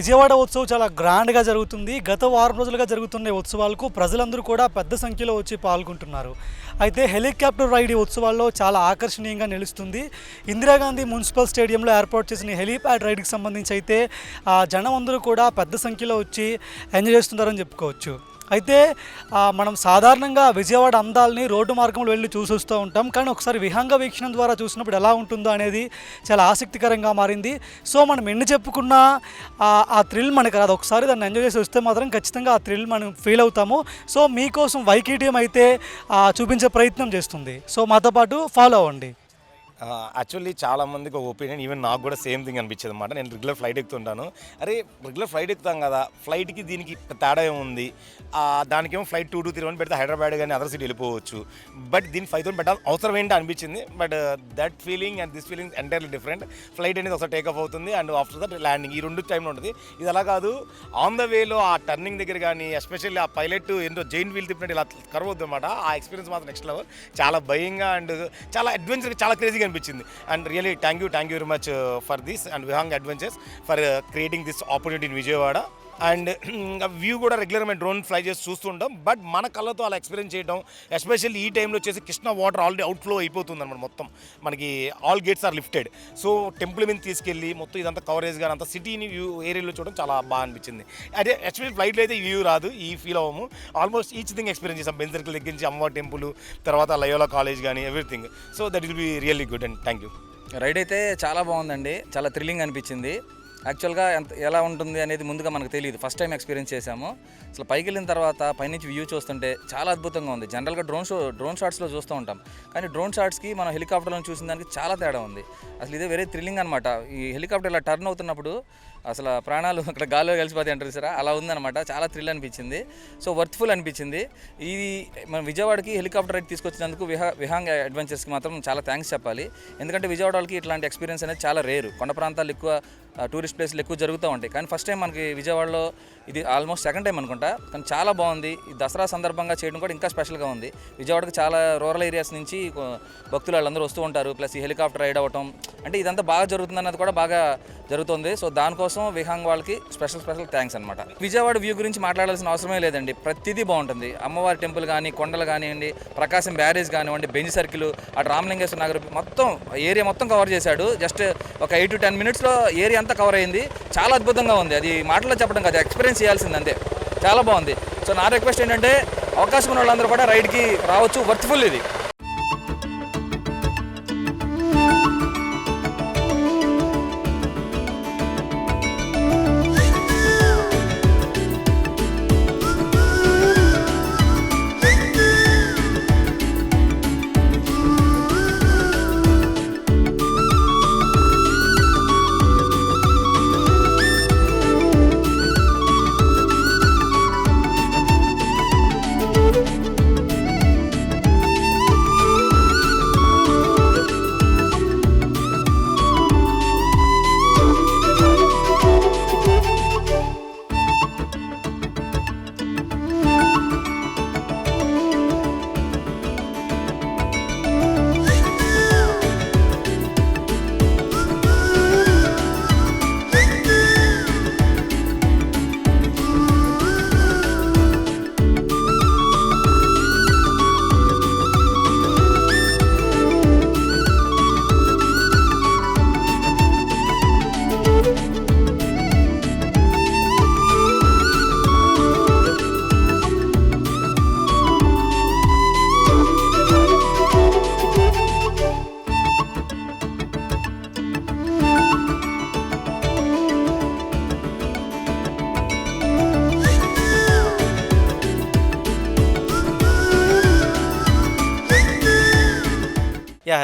విజయవాడ ఉత్సవం చాలా గ్రాండ్గా జరుగుతుంది. గత వారం రోజులుగా జరుగుతున్న ఉత్సవాలకు ప్రజలందరూ కూడా పెద్ద సంఖ్యలో వచ్చి పాల్గొంటున్నారు. అయితే హెలికాప్టర్ రైడ్ ఈ ఉత్సవాల్లో చాలా ఆకర్షణీయంగా నిలుస్తుంది. ఇందిరాగాంధీ మున్సిపల్ స్టేడియంలో ఏర్పాటు చేసిన ఈ హెలీప్యాడ్ రైడ్కి సంబంధించి అయితే ఆ, జనం అందరూ కూడా పెద్ద సంఖ్యలో వచ్చి ఎంజాయ్ చేస్తున్నారని చెప్పుకోవచ్చు. అయితే మనం సాధారణంగా విజయవాడ అందాలని రోడ్డు మార్గంలో వెళ్ళి చూసి వస్తూ ఉంటాం. కానీ ఒకసారి విహంగ వీక్షణం ద్వారా చూసినప్పుడు ఎలా ఉంటుందో అనేది చాలా ఆసక్తికరంగా మారింది. సో మనం ఎన్ని చెప్పుకున్నా ఆ- థ్రిల్ మనకు రాదు. ఒకసారి దాన్ని ఎంజాయ్ చేసి వస్తే మాత్రం ఖచ్చితంగా ఆ థ్రిల్ మనం ఫీల్ అవుతాము. సో మీకోసం వైకీటీఎం అయితే చూపించే ప్రయత్నం చేస్తుంది. సో మాతో పాటు ఫాలో అవ్వండి. యాక్చువల్లీ చాలా మందికి ఒక ఒపీనియన్ ఈవెన్ నాకు కూడా సేమ్ థింగ్ అనిపించింది అనమాట నేను రెగ్యులర్ ఫ్లైట్ ఎక్కుతుంటాను. అరే రెగ్యులర్ ఫ్లైట్ ఎక్కుతాం కదా ఫ్లైట్కి దీనికి తేడా ఏముంది? దానికేమో flight two two three one పెడితే హైదరాబాద్ కానీ అదర్ సిటీ వెళ్ళిపోవచ్చు. బట్ దీని ఫైవ్ థౌసండ్ పెట్టాలి అవసరం ఏంటి అనిపించింది? But that feeling and this feeling entirely different flight అనేది ఒకసారి టేకప్ అవుతుంది అండ్ ఆఫ్టర్ దట్ ల్యాండింగ్ ఈ రెండు టైంలో ఉంటుంది. ఇది అలా కాదు. ఆన్ ద వేలో ఆ టర్నింగ్ దగ్గర కానీ ఎస్పెషల్లీ ఆ పైలట్ ఏంటో జైన్ వీల్ తిప్పినట్టు ఇలా కరవద్దు అనమాట ఆ ఎక్స్పీరియన్స్ మాత్రం నెక్స్ట్ లెవెల్ చాలా భయంగా అండ్ చాలా అడ్వెంచర్ చాలా క్రేజీగా అనిపించింది. And really thank you thank you very much for this and Vihang adventures for creating this opportunity in Vijayawada and we కూడా రెగ్యులర్ మేము డ్రోన్ ఫ్లై చేసి చూస్తుంటాం. బట్ మన కళ్ళతో అలా ఎక్స్పీరియన్స్ చేయడం ఎస్పెషల్లీ ఈ టైంలో వచ్చేసి కృష్ణ వాటర్ ఆల్రెడీ అవుట్ఫ్లో అయిపోతుంది అనమాట మొత్తం. మనకి all gates are lifted so temple మీద తీసుకెళ్ళి మొత్తం ఇదంతా కవరేజ్ కానీ అంత సిటీని వ్యూ ఏరియాలో చూడడం చాలా బాగా అనిపించింది. అదే యాక్చువల్లీ ఫ్లైట్లో అయితే వ్యూ రాదు ఈ ఫీల్ అవ్వము. ఆల్మోస్ట్ ఈచ్ థింగ్ ఎక్స్పీరియన్స్ చేసాం బెంజర్కి దగ్గర నుంచి అమ్మవారి టెంపుల్ తర్వాత లయోలా కాలేజ్ కానీ everything so that will be really good and thank you ride అయితే చాలా బాగుందండి. చాలా థ్రిల్లింగ్ అనిపించింది. యాక్చువల్గా ఎంత ఎలా ఉంటుంది అనేది ముందుగా మనకు తెలియదు. ఫస్ట్ టైం ఎక్స్పీరియన్స్ చేశాము. అసలు పైకి వెళ్ళిన తర్వాత పైనుంచి వ్యూ చూస్తుంటే చాలా అద్భుతంగా ఉంది. జనరల్గా డ్రోన్ షో డ్రోన్ షాట్స్లో చూస్తూ ఉంటాం. కానీ డ్రోన్ షాట్స్కి మనం హెలికాప్టర్లో చూసిన దానికి చాలా తేడా ఉంది. అసలు ఇదే వెరీ థ్రిల్లింగ్ అనమాట ఈ హెలికాప్టర్ ఇలా టర్న్ అవుతున్నప్పుడు అసలు ప్రాణాలు అక్కడ గాల్లో కలిసిపోతాయి అంటారు సరే అలా ఉందన్నమాట. చాలా థ్రిల్ అనిపించింది. సో వర్త్ఫుల్ అనిపించింది. ఇది మన విజయవాడకి హెలికాప్టర్ రైడ్ తీసుకొచ్చినందుకు విహా విహాంగ్ అడ్వెంచర్స్కి మాత్రం చాలా థ్యాంక్స్ చెప్పాలి. ఎందుకంటే విజయవాడ వాళ్ళకి ఇట్లాంటి ఎక్స్పీరియన్స్ అనేది చాలా రేరు కొండ ప్రాంతాలు ఎక్కువ టూరిస్ట్ ప్లేస్లు ఎక్కువ జరుగుతూ ఉంటాయి. కానీ ఫస్ట్ టైం మనకి విజయవాడలో ఇది ఆల్మోస్ట్ సెకండ్ టైం అనుకుంటా. కానీ చాలా బాగుంది. ఈ దసరా సందర్భంగా చేయడం కూడా ఇంకా స్పెషల్గా ఉంది. విజయవాడకి చాలా రూరల్ ఏరియాస్ నుంచి భక్తులు వాళ్ళందరూ వస్తూ ఉంటారు. ప్లస్ ఈ హెలికాప్టర్ రైడ్ అవ్వటం. అంటే ఇదంతా బాగా జరుగుతుంది అన్నది కూడా బాగా జరుగుతుంది. సో దానికోసం విహాంగ్ వాళ్ళకి స్పెషల్ స్పెషల్ థ్యాంక్స్ అనమాట విజయవాడ వ్యూ గురించి మాట్లాడాల్సిన అవసరమే లేదండి. ప్రతిదీ బాగుంటుంది. అమ్మవారి టెంపుల్ కానీ కొండలు కానివ్వండి ప్రకాశం బ్యారేజ్ కానివ్వండి బెంజ్ సర్కిల్ అటు రామలింగేశ్వర నగర్ మొత్తం ఏరియా మొత్తం కవర్ చేశాడు. జస్ట్ ఒక ఎయిట్ టు టెన్ మినిట్స్లో ఏరియా అంతా కవర్ అయింది. చాలా అద్భుతంగా ఉంది. అది మాటల్లో చెప్పడం కాదు ఎక్స్పీరియన్స్ చేయాల్సింది అంతే. చాలా బాగుంది. సో నా రిక్వెస్ట్ ఏంటంటే అవకాశం ఉన్న వాళ్ళందరూ కూడా రైడ్కి రావచ్చు. వర్త్ఫుల్ ఇది.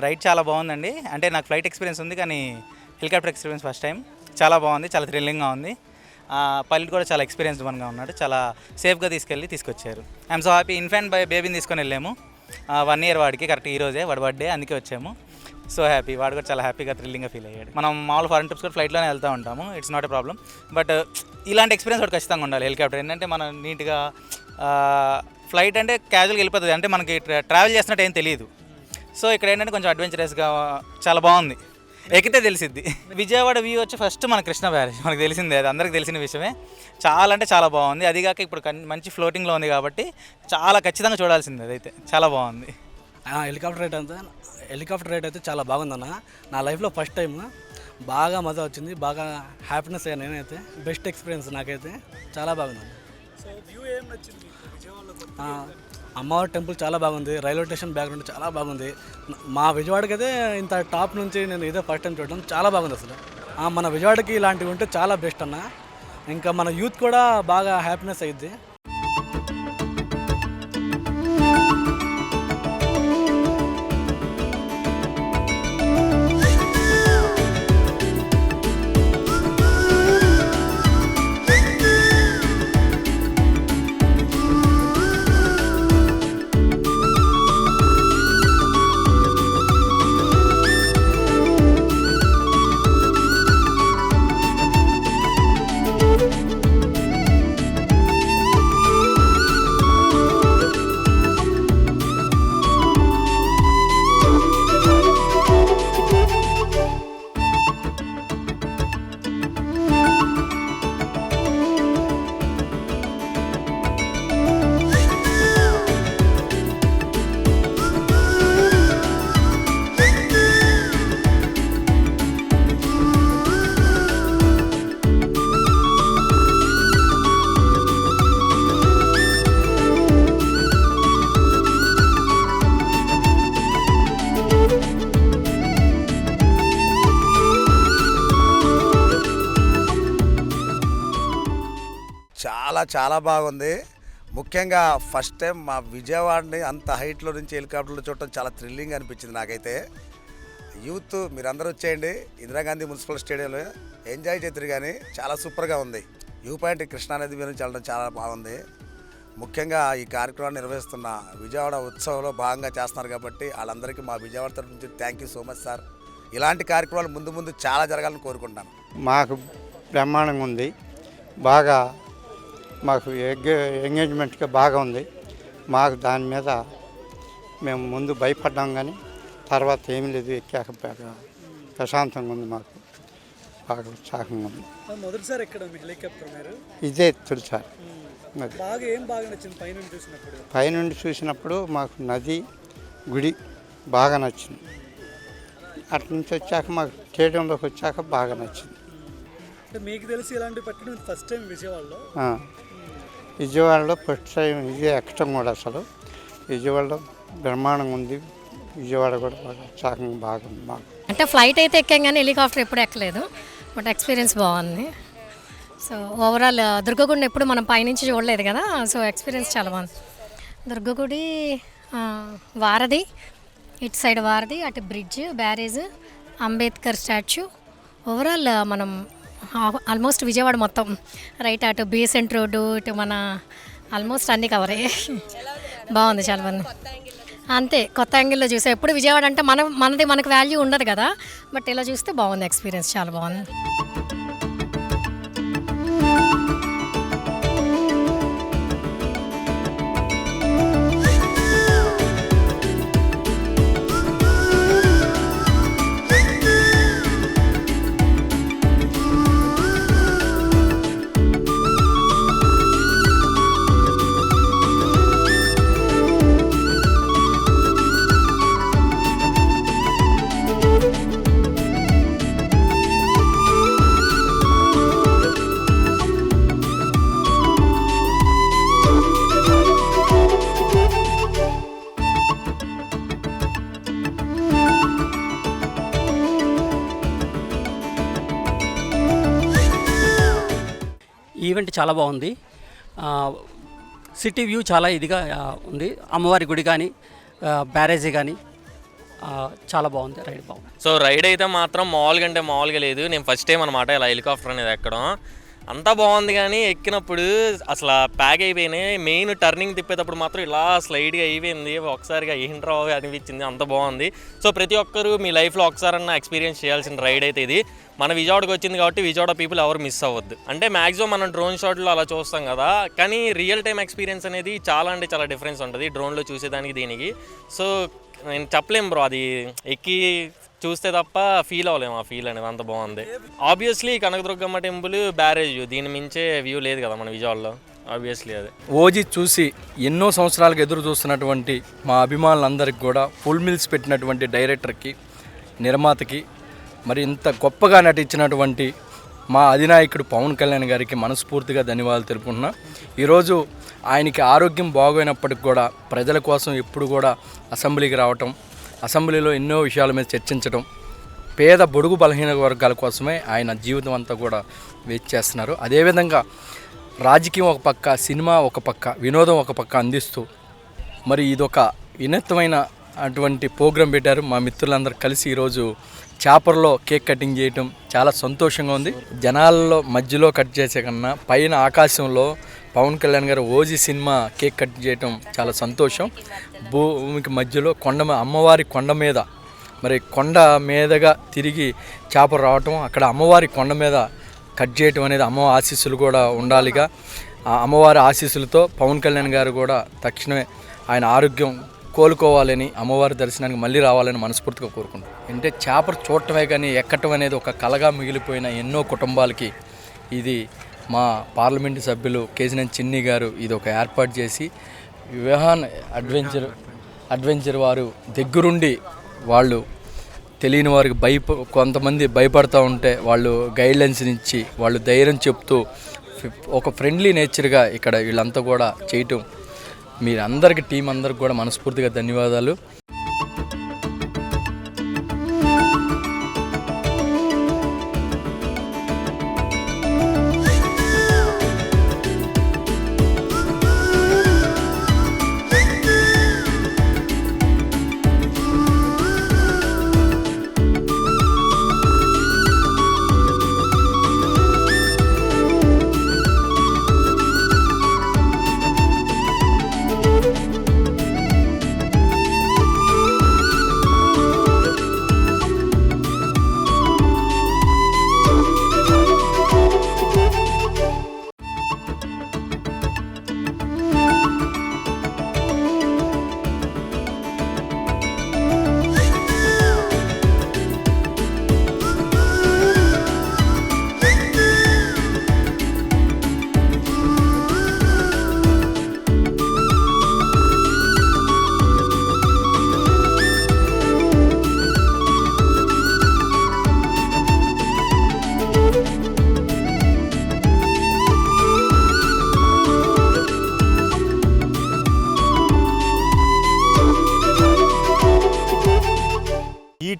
రైడ్ చాలా బాగుందండి. అంటే నాకు ఫ్లైట్ ఎక్స్పీరియన్స్ ఉంది కానీ హెలికాప్టర్ ఎక్స్పీరియన్స్ ఫస్ట్ టైం. చాలా బాగుంది చాలా థ్రిల్లింగ్గా ఉంది. పైలట్ కూడా చాలా ఎక్స్పీరియన్స్ వన్గా ఉన్నాడు. చాలా సేఫ్గా తీసుకెళ్ళి తీసుకొచ్చారు. I'm so happy infant by బేబీని తీసుకొని వెళ్ళాము. వన్ ఇయర్ వాడికి కరెక్ట్ ఈ రోజే వాడి బర్త్డే అందుకే వచ్చాము. సో హ్యాపీ వాడు కూడా చాలా హ్యాపీగా థ్రిల్లింగ్గా ఫీల్ అయ్యాడు. మనం మామూలు ఫారెన్ ట్రిప్స్ కూడా ఫ్లైట్లోనే వెళ్తూ ఉంటాము. It's not a problem but ఇలాంటి ఎక్స్పీరియన్స్ ఒకటి ఖచ్చితంగా ఉండాలి హెలికాప్టర్. ఏంటంటే మనం నీట్గా ఫ్లైట్ అంటే క్యాజువల్గా వెళ్ళిపోతుంది. అంటే మనకి ట్రావెల్ చేస్తున్నట్టు ఏం తెలియదు. సో ఇక్కడ ఏంటంటే కొంచెం అడ్వెంచరస్గా చాలా బాగుంది. ఎక్కితే తెలిసిద్ది. విజయవాడ వ్యూ వచ్చి ఫస్ట్ మన కృష్ణ బ్యారేజ్ మనకు తెలిసిందే అది అందరికి తెలిసిన విషయమే. చాలా అంటే చాలా బాగుంది. అది కాక ఇప్పుడు కన్- మంచి ఫ్లోటింగ్లో ఉంది కాబట్టి చాలా ఖచ్చితంగా చూడాల్సింది అదైతే. చాలా బాగుంది. ఆ హెలికాప్టర్ రైడ్ అంతా హెలికాప్టర్ రైడ్ అయితే చాలా బాగుందన్న. నా లైఫ్లో ఫస్ట్ టైం బాగా మజా వచ్చింది. బాగా హ్యాపీనెస్ అయ్యాను నేనైతే. బెస్ట్ ఎక్స్పీరియన్స్ నాకైతే. చాలా బాగుందన్న. అమ్మవారి టెంపుల్ చాలా బాగుంది. రైల్వే స్టేషన్ బ్యాక్గ్రౌండ్ చాలా బాగుంది. మా విజయవాడకి అయితే ఇంత టాప్ నుంచి నేను ఇదే ఫస్ట్ టైం చూడడం. చాలా బాగుంది అసలు. మన విజయవాడకి ఇలాంటివి ఉంటే చాలా బెస్ట్ అన్న. ఇంకా మన యూత్ కూడా బాగా హ్యాపీనెస్ అయ్యిద్ది చాలా బాగుంది. ముఖ్యంగా ఫస్ట్ టైం మా విజయవాడని అంత హైట్లో నుంచి హెలికాప్టర్లో చూడటం చాలా థ్రిల్లింగ్ అనిపించింది నాకైతే. యూత్ మీరందరూ వచ్చేయండి. ఇందిరాగాంధీ మున్సిపల్ స్టేడియంలో ఎంజాయ్ చేద్దరు కానీ చాలా సూపర్గా ఉంది. వ్యూ పాయింట్ కృష్ణానది మీద నుంచి వెళ్ళడం చాలా బాగుంది. ముఖ్యంగా ఈ కార్యక్రమాన్ని నిర్వహిస్తున్న విజయవాడ ఉత్సవంలో భాగంగా చేస్తున్నారు కాబట్టి వాళ్ళందరికీ మా విజయవాడ తరఫు నుంచి thank you so much sir ఇలాంటి కార్యక్రమాలు ముందు ముందు చాలా జరగాలని కోరుకుంటాను మాకు బ్రహ్మాండంగా ఉంది. బాగా మాకు ఎంగే ఎంగేజ్మెంట్గా బాగా ఉంది. మాకు దాని మీద మేము ముందు భయపడ్డాం కానీ తర్వాత ఏమీ లేదు ఎక్కాక బాగా ప్రశాంతంగా ఉంది మాకు. బాగా ఉత్సాహంగా ఉంది. మొదటిసారి ఎక్కడ హెలికాప్టర్ ఇదే తొలిసారి. అది. బాగా ఏం బాగా నచ్చింది పైనుండి చూసినప్పుడు? పైనుండి చూసినప్పుడు మాకు నది గుడి బాగా నచ్చింది. అటు నుంచి వచ్చాక మాకు స్టేడియంలోకి వచ్చాక బాగా నచ్చింది. మీకు తెలిసి ఇలాంటి పెట్టడం ఫస్ట్ టైం విజయవాడలో. విజయవాడలో ఫస్ట్ టైం ఇదే ఎక్కడం కూడా అసలు. విజయవాడలో బ్రహ్మాండంగా ఉంది. విజయవాడ కూడా బాగా బాగుంది మాకు. అంటే ఫ్లైట్ అయితే ఎక్కాం కానీ హెలికాప్టర్ ఎప్పుడు ఎక్కలేదు. బట్ ఎక్స్పీరియన్స్ బాగుంది. సో ఓవరాల్ దుర్గగుడిని ఎప్పుడు మనం పైనుంచి చూడలేదు కదా సో ఎక్స్పీరియన్స్ చాలా బాగుంది. దుర్గగుడి వారధి ఇటు సైడ్ వారధి అటు bridge barrage Ambedkar statue overall మనం ఆల్మోస్ట్ విజయవాడ మొత్తం. రైట్ అటు బీసెంట్ రోడ్డు ఇటు మన ఆల్మోస్ట్ అన్నీ కవర్ అయ్యాయి బాగుంది చాలా బాగుంది. అంతే కొత్త యాంగిల్లో చూసా. ఎప్పుడు విజయవాడ అంటే మన మనది మనకు వాల్యూ ఉండదు కదా. బట్ ఇలా చూస్తే బాగుంది ఎక్స్పీరియన్స్ చాలా బాగుంది. ఈవెంట్ చాలా బాగుంది. సిటీ వ్యూ చాలా ఇదిగా ఉంది. అమ్మవారి గుడి కానీ బ్యారేజీ కానీ చాలా బాగుంది రైడ్ బాగుంది సో రైడ్ అయితే మాత్రం మామూలుగా అంటే మామూలుగా లేదు. నేను ఫస్ట్ టైం అనమాట ఇలా హెలికాప్టర్ అనేది ఎక్కడం. అంతా బాగుంది కానీ ఎక్కినప్పుడు అసలు ప్యాక్ అయిపోయినాయి. మెయిన్ టర్నింగ్ తిప్పేటప్పుడు మాత్రం ఇలా స్లైడ్గా అయిపోయింది. ఒకసారిగా ఏంట్రా అనిపించింది. అంత బాగుంది. సో ప్రతి ఒక్కరు మీ లైఫ్లో ఒకసారన్నా ఎక్స్పీరియన్స్ చేయాల్సిన రైడ్ అయితే ఇది. మన విజయవాడకి వచ్చింది కాబట్టి విజయవాడ పీపుల్ ఎవరు మిస్ అవ్వద్దు. అంటే మ్యాక్సిమం మనం డ్రోన్ షాట్లో అలా చూస్తాం కదా. కానీ రియల్ టైం ఎక్స్పీరియన్స్ అనేది చాలా అంటే చాలా డిఫరెన్స్ ఉంటుంది. డ్రోన్లో చూసేదానికి దీనికి. సో నేను చెప్పలేం బ్రో అది ఎక్కి చూస్తే తప్ప ఫీల్ అవ్వలేము ఆ ఫీల్ అనేది అంత బాగుంది. ఆబ్వియస్లీ కనకదుర్గమ్మ టెంపుల్ బ్యారేజ్ దీని మించే వ్యూ లేదు కదా మన విజయవాడలో. ఆబ్వియస్లీ అది. ఓజీ చూసి ఎన్నో సంవత్సరాలకు ఎదురు చూస్తున్నటువంటి మా అభిమానులందరికీ కూడా ఫుల్ మిల్స్ పెట్టినటువంటి డైరెక్టర్కి నిర్మాతకి మరి ఇంత గొప్పగా నటించినటువంటి మా అధినాయకుడు పవన్ కళ్యాణ్ గారికి మనస్ఫూర్తిగా ధన్యవాదాలు తెలుపుకుంటున్నా. ఈరోజు ఆయనకి ఆరోగ్యం బాగోయినప్పటికి కూడా ప్రజల కోసం ఎప్పుడు కూడా అసెంబ్లీకి రావటం అసెంబ్లీలో ఎన్నో విషయాల మీద చర్చించడం పేద బొడుగు బలహీన వర్గాల కోసమే ఆయన జీవితం అంతా కూడా వెయిట్ చేస్తున్నారు. అదేవిధంగా రాజకీయం ఒక పక్క సినిమా ఒక పక్క వినోదం ఒక పక్క అందిస్తూ మరి ఇదొక వినత్వమైన అటువంటి ప్రోగ్రాం పెట్టారు. మా మిత్రులందరూ కలిసి ఈరోజు చేపర్లో కేక్ కటింగ్ చేయటం చాలా సంతోషంగా ఉంది. జనాల్లో మధ్యలో కట్ చేసే కన్నా పైన ఆకాశంలో పవన్ కళ్యాణ్ గారు ఓజీ సినిమా కేక్ కట్ చేయటం చాలా సంతోషం. భూమికి మధ్యలో కొండ అమ్మవారి కొండ మీద మరి కొండ మీదగా తిరిగి చేప రావటం అక్కడ అమ్మవారి కొండ మీద కట్ చేయటం అనేది అమ్మ ఆశీస్సులు కూడా ఉండాలిగా. ఆ అమ్మవారి ఆశీస్సులతో పవన్ కళ్యాణ్ గారు కూడా తక్షణమే ఆయన ఆరోగ్యం కోలుకోవాలని అమ్మవారి దర్శనానికి మళ్ళీ రావాలని మనస్ఫూర్తిగా కోరుకుంటాం అంటే చేపలు చూడటమే కానీ ఎక్కటం అనేది ఒక కలగా మిగిలిపోయిన ఎన్నో కుటుంబాలకి ఇది మా పార్లమెంటు సభ్యులు కేసినేని చిన్ని గారు ఇది ఒక ఏర్పాటు చేసి వివాహాన్ అడ్వెంచర్ అడ్వెంచర్ వారు దగ్గరుండి వాళ్ళు తెలియని వారికి భయప కొంతమంది భయపడతా ఉంటే వాళ్ళు గైడ్లైన్స్ ఇచ్చి వాళ్ళు ధైర్యం చెప్తూ ఒక ఫ్రెండ్లీ నేచర్గా ఇక్కడ వీళ్ళంతా కూడా చేయటం. మీరందరికీ టీం అందరికి కూడా మనస్ఫూర్తిగా ధన్యవాదాలు.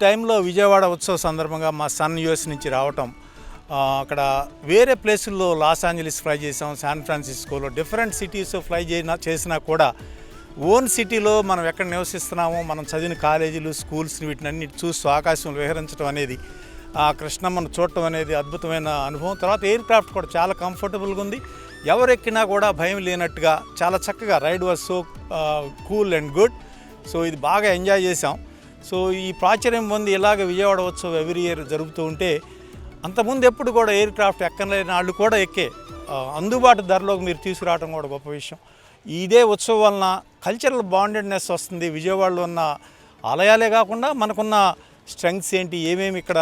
టైంలో విజయవాడ ఉత్సవ సందర్భంగా మా సన్ యుఎస్ నుంచి రావటం అక్కడ వేరే ప్లేసుల్లో లాస్ ఏంజలీస్ ఫ్లై చేసాం శాన్ ఫ్రాన్సిస్కోలో డిఫరెంట్ సిటీస్ ఫ్లై చేసినా చేసినా కూడా ఓన్ సిటీలో మనం ఎక్కడ నివసిస్తున్నామో మనం చదివిన కాలేజీలు స్కూల్స్ వీటిని అన్ని చూస్తూ ఆకాశంలో విహరించడం అనేది ఆ కృష్ణమ్మను చూడటం అనేది అద్భుతమైన అనుభవం. తర్వాత ఎయిర్ క్రాఫ్ట్ కూడా చాలా కంఫర్టబుల్గా ఉంది. ఎవరు ఎక్కినా కూడా భయం లేనట్టుగా చాలా చక్కగా ride was so cool and good. So ఇది బాగా ఎంజాయ్ చేసాం. సో ఈ ప్రాచుర్యం పొంది ఇలాగ విజయవాడ ఉత్సవం ఎవ్రీ ఇయర్ జరుగుతూ ఉంటే అంతకుముందు ఎప్పుడు కూడా ఎయిర్ క్రాఫ్ట్ ఎక్కలేని వాళ్ళు కూడా ఎక్కే. అందుబాటు ధరలోకి మీరు తీసుకురావడం కూడా గొప్ప విషయం. ఇదే ఉత్సవం వలన కల్చరల్ బాండెడ్నెస్ వస్తుంది. విజయవాడలో ఉన్న ఆలయాలే కాకుండా మనకున్న స్ట్రెంగ్స్ ఏంటి? ఏమేమి ఇక్కడ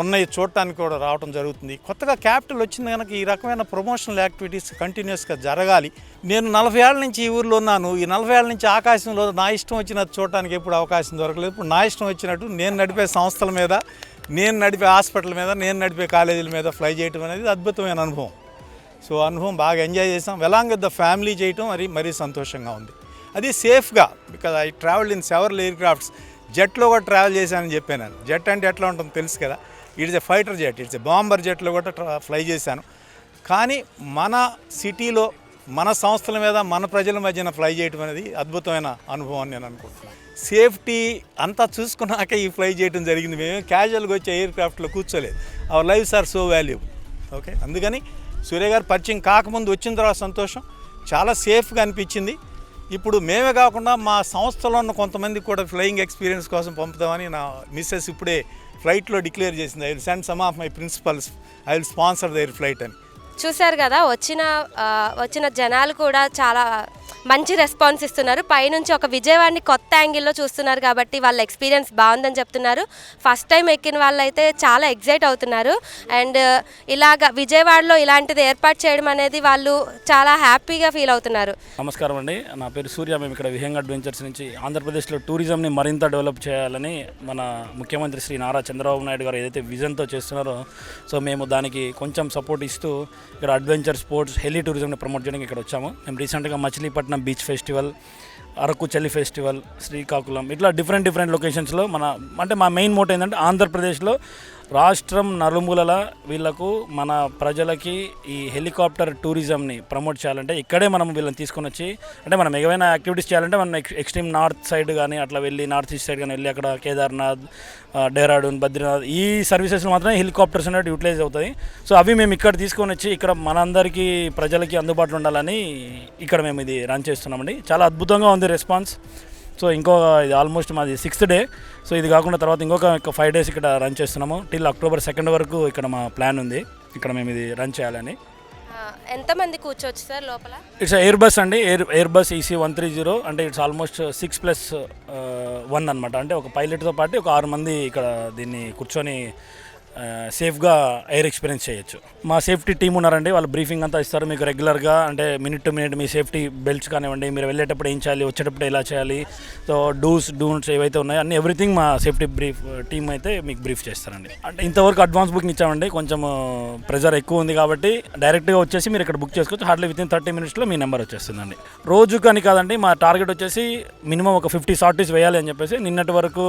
ఉన్నాయి చూడటానికి కూడా రావడం జరుగుతుంది. కొత్తగా క్యాపిటల్ వచ్చింది కనుక ఈ రకమైన ప్రమోషనల్ యాక్టివిటీస్ కంటిన్యూస్గా జరగాలి. నేను నలభై ఏళ్ళ నుంచి ఈ ఊర్లో ఉన్నాను. ఈ నలభై ఏళ్ళ నుంచి ఆకాశంలో నా ఇష్టం వచ్చినట్టు చూడటానికి ఎప్పుడు అవకాశం దొరకలేదు. ఇప్పుడు నా ఇష్టం వచ్చినట్టు నేను నడిపే సంస్థల మీద నేను నడిపే హాస్పిటల్ మీద నేను నడిపే కాలేజీల మీద ఫ్లై చేయటం అనేది అద్భుతమైన అనుభవం. సో అనుభవం బాగా ఎంజాయ్ చేసాం వెలాంగ్ విత్ ద ఫ్యామిలీ చేయటం మరి మరీ సంతోషంగా ఉంది. అది సేఫ్గా because I travel in several aircrafts జెట్లో కూడా ట్రావెల్ చేశానని చెప్పాను జెట్ అంటే ఎట్లా ఉంటుందో తెలుసు కదా. It's a fighter jet it's a bomber జెట్లో కూడా ట్రా- ఫ్లై చేశాను. కానీ మన సిటీలో మన సంస్థల మీద మన ప్రజల మధ్యన ఫ్లై చేయటం అనేది అద్భుతమైన అనుభవం అని నేను అనుకుంటున్నాను. సేఫ్టీ అంతా చూసుకున్నాక ఈ ఫ్లై చేయడం జరిగింది. మేము క్యాజువల్గా వచ్చే ఎయిర్ క్రాఫ్ట్లో కూర్చోలేదు. Our lives are so valuable okay అందుకని సూర్య గారు పరిచయం కాకముందు వచ్చిన తర్వాత సంతోషం. చాలా సేఫ్గా అనిపించింది. ఇప్పుడు మేమే కాకుండా మా సంస్థలో ఉన్న కొంతమంది కూడా ఫ్లయింగ్ ఎక్స్పీరియన్స్ కోసం పంపుతామని నా మిస్సెస్ ఇప్పుడే ఫ్లైట్లో డిక్లేర్ చేసింది. I will send some of my principals I will sponsor their flight అని. చూశారు కదా వచ్చిన వచ్చిన జనాలు కూడా చాలా మంచి రెస్పాన్స్ ఇస్తున్నారు. పైనుంచి ఒక విజయవాడని కొత్త యాంగిల్లో చూస్తున్నారు కాబట్టి వాళ్ళ ఎక్స్పీరియన్స్ బాగుందని చెప్తున్నారు. ఫస్ట్ టైం ఎక్కిన వాళ్ళైతే చాలా ఎగ్జైట్ అవుతున్నారు. అండ్ uh, ఇలాగ విజయవాడలో ఇలాంటిది ఏర్పాటు చేయడం అనేది వాళ్ళు చాలా హ్యాపీగా ఫీల్ అవుతున్నారు. నమస్కారం అండి. నా పేరు సూర్య. మేము ఇక్కడ విహంగ్ అడ్వెంచర్స్ నుంచి ఆంధ్రప్రదేశ్లో టూరిజంని మరింత డెవలప్ చేయాలని మన ముఖ్యమంత్రి శ్రీ నారా చంద్రబాబు నాయుడు గారు ఏదైతే విజన్తో చేస్తున్నారో సో మేము దానికి కొంచెం సపోర్ట్ ఇస్తూ ఇక్కడ అడ్వెంచర్ స్పోర్ట్స్ హెలీ టూరిజంని ప్రమోట్ చేయడానికి ఇక్కడ వచ్చాము. మేము రీసెంట్గా మచిలీపట్నం బీచ్ ఫెస్టివల్ అరకు చలి ఫెస్టివల్ శ్రీకాకుళం ఇట్లా డిఫరెంట్ డిఫరెంట్ లొకేషన్స్లో మన అంటే మా మెయిన్ మోటో ఏంటంటే ఆంధ్రప్రదేశ్లో రాష్ట్రం నలుమూలల వీళ్ళకు మన ప్రజలకి ఈ హెలికాప్టర్ టూరిజంని ప్రమోట్ చేయాలంటే ఇక్కడే మనం వీళ్ళని తీసుకొని వచ్చి అంటే మనం ఏమైనా యాక్టివిటీస్ చేయాలంటే మనం ఎక్స్ ఎక్స్ట్రీమ్ నార్త్ సైడ్ కానీ అట్లా వెళ్ళి నార్త్ ఈస్ట్ సైడ్ కానీ వెళ్ళి అక్కడ కేదార్నాథ్ డెహ్రాడూన్ బద్రీనాథ్ ఈ సర్వీసెస్ మాత్రమే హెలికాప్టర్స్ అనేవి యూటిలైజ్ అవుతాయి. సో అవి మేము ఇక్కడ తీసుకొని వచ్చి ఇక్కడ మనందరికీ ప్రజలకి అందుబాటులో ఉండాలని ఇక్కడ మేము ఇది రన్ చేస్తున్నామండి. చాలా అద్భుతంగా ఉంది రెస్పాన్స్. సో ఇంకో ఇది ఆల్మోస్ట్ మాది సిక్స్త్ డే సో ఇది కాకుండా తర్వాత ఇంకొక ఫైవ్ డేస్ ఇక్కడ రన్ చేస్తున్నాము. టిల్ అక్టోబర్ సెకండ్ వరకు ఇక్కడ మా ప్లాన్ ఉంది. ఇక్కడ మేము ఇది రన్ చేయాలని. ఎంతమంది కూర్చోవచ్చు సార్ లోపల? ఇట్స్ ఎయిర్ బస్ అండి. Air Airbus EC one three zero అంటే it's almost six plus one అనమాట అంటే ఒక పైలట్తో పాటు ఒక ఆరు మంది ఇక్కడ దీన్ని కూర్చొని సేఫ్గా ఎయిర్ ఎక్స్పీరియన్స్ చేయొచ్చు. మా సేఫ్టీ టీం ఉన్నారండి వాళ్ళు బ్రీఫింగ్ అంతా ఇస్తారు మీకు రెగ్యులర్గా. అంటే మినిట్ టు మినిట్ మీ సేఫ్టీ బెల్ట్స్ కానివ్వండి మీరు వెళ్ళేటప్పుడు ఏం చేయాలి వచ్చేటప్పుడు ఎలా చేయాలి సో డూస్ డూన్స్ ఏవైతే ఉన్నాయో అన్ని ఎవ్రీథింగ్ మా సేఫ్టీ బ్రీఫ్ టీం అయితే మీకు బ్రీఫ్ చేస్తారండి. అంటే ఇంతవరకు అడ్వాన్స్ బుకింగ్ ఇచ్చామండి కొంచెం ప్రెజర్ ఎక్కువ ఉంది కాబట్టి డైరెక్ట్గా వచ్చేసి మీరు ఇక్కడ బుక్ చేసుకోవచ్చు. హార్డ్లీ విత్ ఇన్ థర్టీ మినిట్స్లో మీ నెంబర్ వచ్చేస్తుందండి. రోజు కానీ కాదండి మా టార్గెట్ వచ్చేసి మినిమం ఒక ఫిఫ్టీ సార్టీస్ వేయాలి అని చెప్పేసి నిన్నటి వరకు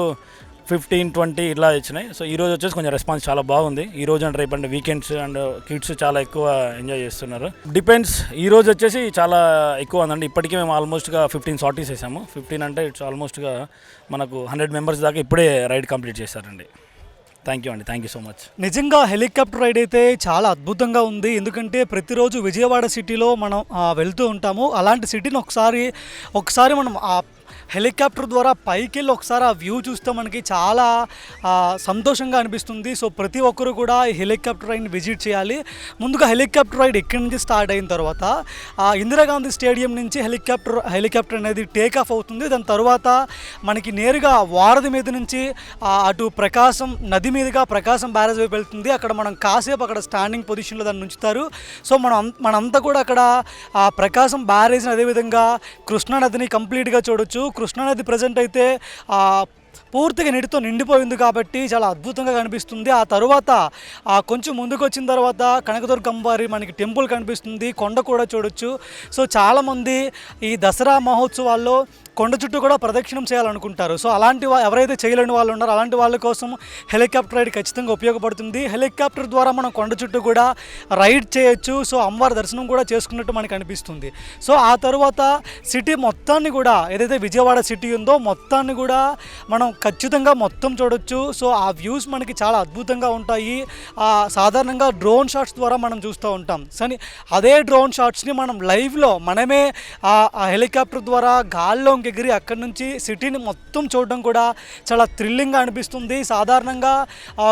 ఫిఫ్టీన్ ట్వంటీ ఇలా వచ్చినాయి. సో ఈ రోజు వచ్చేసి కొంచెం రెస్పాన్స్ చాలా బాగుంది. ఈ రోజు అండ్ రేపు అంటే వీకెండ్స్ అండ్ కిడ్స్ చాలా ఎక్కువ ఎంజాయ్ చేస్తున్నారు. డిపెండ్స్ ఈ రోజు వచ్చేసి చాలా ఎక్కువ ఉందండి. ఇప్పటికే మేము ఆల్మోస్ట్గా ఫిఫ్టీన్ సార్టీస్ వేసాము. ఫిఫ్టీన్ అంటే ఇట్స్ ఆల్మోస్ట్గా మనకు హండ్రెడ్ మెంబర్స్ దాకా ఇప్పుడే రైడ్ కంప్లీట్ చేశారండి. థ్యాంక్ యూ అండి. థ్యాంక్ యూ సో మచ్ నిజంగా హెలికాప్టర్ రైడ్ అయితే చాలా అద్భుతంగా ఉంది. ఎందుకంటే ప్రతిరోజు విజయవాడ సిటీలో మనం వెళ్తూ ఉంటాము. అలాంటి సిటీని ఒకసారి ఒకసారి మనం ఆ హెలికాప్టర్ ద్వారా పైకి వెళ్ళి ఒకసారి ఆ వ్యూ చూస్తే మనకి చాలా సంతోషంగా అనిపిస్తుంది. సో ప్రతి ఒక్కరు కూడా ఈ హెలికాప్టర్ రైడ్ని విజిట్ చేయాలి. ముందుగా హెలికాప్టర్ రైడ్ ఇక్కడి నుంచి స్టార్ట్ అయిన తర్వాత ఆ, ఇందిరాగాంధీ స్టేడియం నుంచి హెలికాప్టర్ హెలికాప్టర్ అనేది టేక్ ఆఫ్ అవుతుంది. దాని తర్వాత మనకి నేరుగా వారధి మీద నుంచి అటు ప్రకాశం నది మీదుగా ప్రకాశం బ్యారేజ్ వైపు వెళ్తుంది. అక్కడ మనం కాసేపు అక్కడ స్టాండింగ్ పొజిషన్లో దాన్ని ఉంచుతారు. సో మనం మనంతా కూడా అక్కడ ఆ ప్రకాశం బ్యారేజ్ని అదేవిధంగా కృష్ణా నదిని కంప్లీట్గా చూడొచ్చు. కృష్ణా కృష్ణానది ప్రజెంట్ అయితే పూర్తిగా నీటితో నిండిపోయింది కాబట్టి చాలా అద్భుతంగా కనిపిస్తుంది. ఆ తరువాత ఆ కొంచెం ముందుకు వచ్చిన తర్వాత కనకదుర్గమ్మ వారి మనకి టెంపుల్ కనిపిస్తుంది. కొండ కూడా చూడొచ్చు. సో చాలామంది ఈ దసరా మహోత్సవాల్లో కొండ చుట్టూ కూడా ప్రదక్షిణం చేయాలనుకుంటారు. సో అలాంటి ఎవరైతే చేయలేని వాళ్ళు ఉన్నారో అలాంటి వాళ్ళ కోసం హెలికాప్టర్ రైడ్ ఖచ్చితంగా ఉపయోగపడుతుంది. హెలికాప్టర్ ద్వారా మనం కొండ చుట్టూ కూడా రైడ్ చేయొచ్చు. సో అమ్మవారి దర్శనం కూడా చేసుకున్నట్టు మనకు అనిపిస్తుంది. సో ఆ తర్వాత సిటీ మొత్తాన్ని కూడా ఏదైతే విజయవాడ సిటీ ఉందో మొత్తాన్ని కూడా మనం ఖచ్చితంగా మొత్తం చూడొచ్చు. సో ఆ వ్యూస్ మనకి చాలా అద్భుతంగా ఉంటాయి. ఆ, సాధారణంగా డ్రోన్ షాట్స్ ద్వారా మనం చూస్తూ ఉంటాం. సరే అదే డ్రోన్ షాట్స్ని మనం లైవ్లో మనమే ఆ హెలికాప్టర్ ద్వారా గాల్లో గాల్లోకి ఎగిరి అక్కడి నుంచి సిటీని మొత్తం చూడడం కూడా చాలా థ్రిల్లింగ్గా అనిపిస్తుంది. సాధారణంగా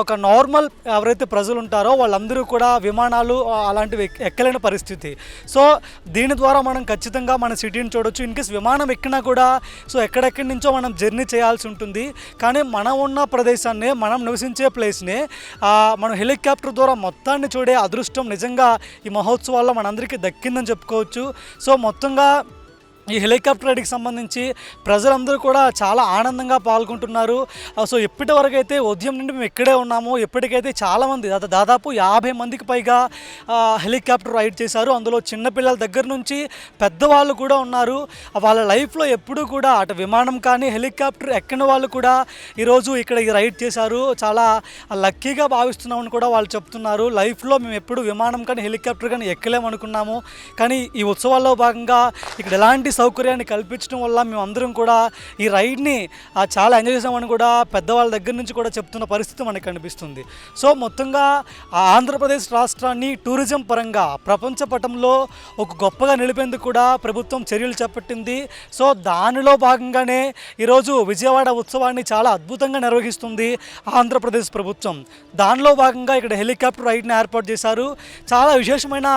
ఒక నార్మల్ ఎవరైతే ప్రజలు ఉంటారో వాళ్ళందరూ కూడా విమానాలు అలాంటివి ఎక్కలేని పరిస్థితి. సో దీని ద్వారా మనం ఖచ్చితంగా మన సిటీని చూడొచ్చు. ఇన్ కేస్ విమానం ఎక్కినా కూడా సో ఎక్కడెక్కడి నుంచో మనం జర్నీ చేయాల్సి ఉంటుంది. కానీ మనం ఉన్న ప్రదేశాన్ని మనం నివసించే ప్లేస్ని మనం హెలికాప్టర్ ద్వారా మొత్తాన్ని చూడే అదృష్టం నిజంగా ఈ మహోత్సవాల్లో మనందరికీ దక్కిందని చెప్పుకోవచ్చు. సో మొత్తంగా ఈ హెలికాప్టర్ రైడ్కి సంబంధించి ప్రజలందరూ కూడా చాలా ఆనందంగా పాల్గొంటున్నారు. సో ఇప్పటి వరకు అయితే ఉదయం నుండి మేము ఇక్కడే ఉన్నాము ఎప్పటికైతే చాలామంది దాదాపు యాభై మందికి పైగా హెలికాప్టర్ రైడ్ చేశారు. అందులో చిన్నపిల్లల దగ్గర నుంచి పెద్దవాళ్ళు కూడా ఉన్నారు. వాళ్ళ లైఫ్లో ఎప్పుడూ కూడా అటు విమానం కానీ హెలికాప్టర్ ఎక్కని వాళ్ళు కూడా ఈరోజు ఇక్కడ ఈ రైడ్ చేశారు. చాలా లక్కీగా భావిస్తున్నామని కూడా వాళ్ళు చెప్తున్నారు. లైఫ్లో మేము ఎప్పుడు విమానం కానీ హెలికాప్టర్ కానీ ఎక్కలేమనుకున్నాము. కానీ ఈ ఉత్సవాల్లో భాగంగా ఇక్కడ ఎలాంటి సౌకర్యాన్ని కల్పించడం వల్ల మేము అందరం కూడా ఈ రైడ్ని చాలా ఎంజాయ్ చేసామని కూడా పెద్దవాళ్ళ దగ్గర నుంచి కూడా చెప్తున్న పరిస్థితి మనకు కనిపిస్తుంది. సో మొత్తంగా ఆ ఆంధ్రప్రదేశ్ రాష్ట్రాన్ని టూరిజం పరంగా ప్రపంచ పటంలో ఒక గొప్పగా నిలిపేందుకు కూడా ప్రభుత్వం చర్యలు చేపట్టింది. సో దానిలో భాగంగానే ఈరోజు విజయవాడ ఉత్సవాన్ని చాలా అద్భుతంగా నిర్వహిస్తుంది ఆంధ్రప్రదేశ్ ప్రభుత్వం. దానిలో భాగంగా ఇక్కడ హెలికాప్టర్ రైడ్ని ఏర్పాటు చేశారు. చాలా విశేషమైన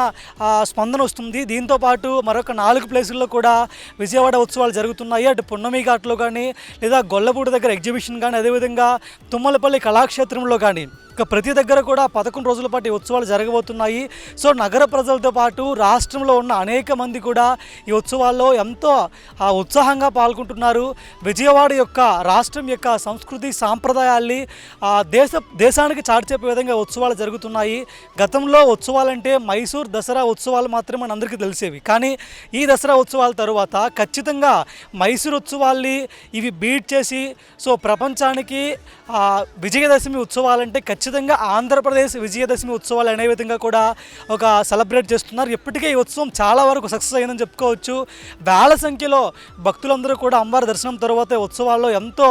స్పందన వస్తుంది. దీంతో పాటు మరొక నాలుగు ప్లేసుల్లో కూడా విజయవాడ ఉత్సవాలు జరుగుతున్నాయి. అటు పున్నమి ఘాట్లో కానీ లేదా గొల్లపూడి దగ్గర ఎగ్జిబిషన్ కానీ అదేవిధంగా తుమ్మలపల్లి కళాక్షేత్రంలో కానీ ప్రతి దగ్గర కూడా పదకొండు రోజుల పాటు ఈ ఉత్సవాలు జరగబోతున్నాయి. సో నగర ప్రజలతో పాటు రాష్ట్రంలో ఉన్న అనేక మంది కూడా ఈ ఉత్సవాల్లో ఎంతో ఉత్సాహంగా పాల్గొంటున్నారు. విజయవాడ యొక్క రాష్ట్రం యొక్క సంస్కృతి సాంప్రదాయాల్ని ఆ, దేశ దేశానికి చాటి చెప్పే విధంగా ఉత్సవాలు జరుగుతున్నాయి. గతంలో ఉత్సవాలంటే మైసూర్ దసరా ఉత్సవాలు మాత్రమే మనందరికీ తెలిసేవి. కానీ ఈ దసరా ఉత్సవాల తరువాత ఖచ్చితంగా మైసూర్ ఉత్సవాల్ని ఇవి బీట్ చేసి సో ప్రపంచానికి విజయదశమి ఉత్సవాలంటే ఖచ్చితంగా ఖచ్చితంగా ఆంధ్రప్రదేశ్ విజయదశమి ఉత్సవాలు అనే విధంగా కూడా ఒక సెలబ్రేట్ చేస్తున్నారు. ఇప్పటికే ఈ ఉత్సవం చాలా వరకు సక్సెస్ అయిందని చెప్పుకోవచ్చు. వేల సంఖ్యలో భక్తులందరూ కూడా అమ్మవారి దర్శనం తర్వాత ఉత్సవాల్లో ఎంతో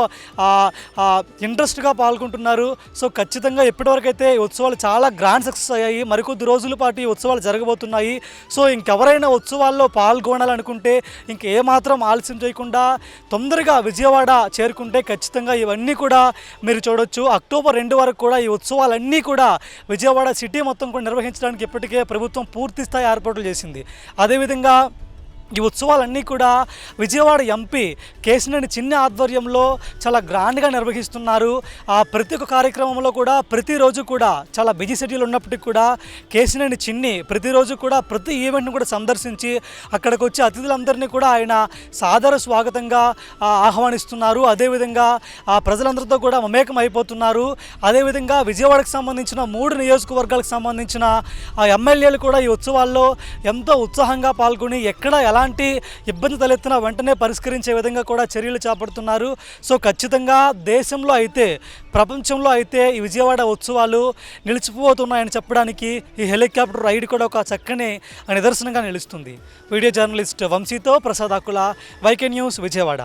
ఇంట్రెస్ట్గా పాల్గొంటున్నారు. సో ఖచ్చితంగా ఇప్పటివరకు అయితే ఈ ఉత్సవాలు చాలా గ్రాండ్ సక్సెస్ అయ్యాయి. మరికొద్ది రోజుల పాటు ఈ ఉత్సవాలు జరగబోతున్నాయి. సో ఇంకెవరైనా ఉత్సవాల్లో పాల్గొనాలనుకుంటే ఇంకేమాత్రం ఆలస్యం చేయకుండా తొందరగా విజయవాడ చేరుకుంటే ఖచ్చితంగా ఇవన్నీ కూడా మీరు చూడొచ్చు. అక్టోబర్ రెండు వరకు కూడా ఈ ఉత్సవాలన్నీ కూడా విజయవాడ సిటీ మొత్తం కూడా నిర్వహించడానికి ఇప్పటికే ప్రభుత్వం పూర్తి స్థాయి ఏర్పాట్లు చేసింది. అదేవిధంగా ఈ ఉత్సవాలన్నీ కూడా విజయవాడ ఎంపీ కేసినేని చిన్న ఆధ్వర్యంలో చాలా గ్రాండ్గా నిర్వహిస్తున్నారు. ఆ ప్రతి ఒక్క కార్యక్రమంలో కూడా ప్రతిరోజు కూడా చాలా బిజీ షెడ్యూల్ ఉన్నప్పటికీ కూడా కేసినేని చిన్ని ప్రతిరోజు కూడా ప్రతి ఈవెంట్ను కూడా సందర్శించి అక్కడికి వచ్చే అతిథులందరినీ కూడా ఆయన సాదర స్వాగతంగా ఆహ్వానిస్తున్నారు. అదేవిధంగా ఆ ప్రజలందరితో కూడా మమేకం అయిపోతున్నారు అదేవిధంగా విజయవాడకు సంబంధించిన మూడు నియోజకవర్గాలకు సంబంధించిన ఆ ఎమ్మెల్యేలు కూడా ఈ ఉత్సవాల్లో ఎంతో ఉత్సాహంగా పాల్గొని ఎక్కడ ఎలా ఎలాంటి ఇబ్బంది తలెత్తినా వెంటనే పరిష్కరించే విధంగా కూడా చర్యలు చేపడుతున్నారు. సో ఖచ్చితంగా దేశంలో అయితే ప్రపంచంలో అయితే ఈ విజయవాడ ఉత్సవాలు నిలిచిపోతున్నాయని చెప్పడానికి ఈ హెలికాప్టర్ రైడ్ కూడా ఒక చక్కని నిదర్శనంగా నిలుస్తుంది. వీడియో జర్నలిస్ట్ వంశీతో ప్రసాద్ అకుల వైకే న్యూస్ విజయవాడ.